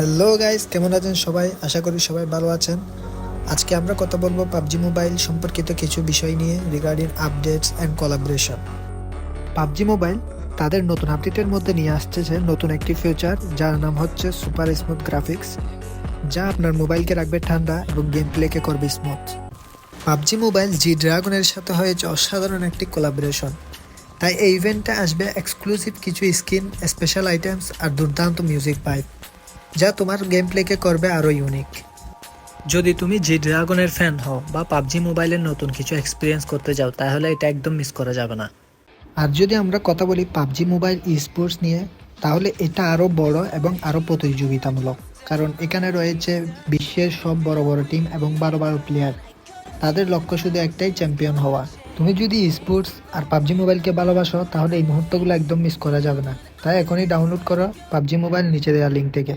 Hello guys কেমন আছেন সবাই? আশা করি সবাই ভালো আছেন। আজকে আমরা কথা বলব পাবজি মোবাইল সম্পর্কিত কিছু বিষয় নিয়ে regarding updates and collaboration PUBG mobile তাদের নতুন আপডেটের মধ্যে নিয়ে আসতেছে নতুন একটি ফিউচার যার নাম হচ্ছে সুপার স্মুথ গ্রাফিক্স যা আপনার মোবাইলকে রাখবে ঠান্ডা এবং গেম প্লেকে করবে স্মুথ পাবজি মোবাইল জি ড্রাগনের সাথে হয়েছে অসাধারণ একটি কোলাবোরেশন তাই এই ইভেন্টে আসবে এক্সক্লুসিভ কিছু স্কিন স্পেশাল আইটেমস আর দুর্দান্ত মিউজিক পাইপ যা তোমার গেম প্লেকে করবে আরও ইউনিক যদি তুমি জি ড্রাগনের ফ্যান হও বা পাবজি মোবাইলের নতুন কিছু এক্সপিরিয়েন্স করতে যাও তাহলে এটা একদম মিস করা যাবে না। আর যদি আমরা কথা বলি পাবজি মোবাইল স্পোর্টস নিয়ে তাহলে এটা আরও বড় এবং আরও প্রতিযোগিতামূলক। কারণ এখানে রয়েছে বিশ্বের সব বড় বড় টিম এবং বারো বারো প্লেয়ার তাদের লক্ষ্য শুধু একটাই চ্যাম্পিয়ন হওয়া। তুমি যদি স্পোর্টস আর পাবজি মোবাইলকে ভালোবাসো তাহলে এই মুহূর্তগুলো একদম মিস করা যাবে না। তাই এখনই ডাউনলোড করো পাবজি মোবাইল নিচে দেওয়া লিঙ্ক থেকে।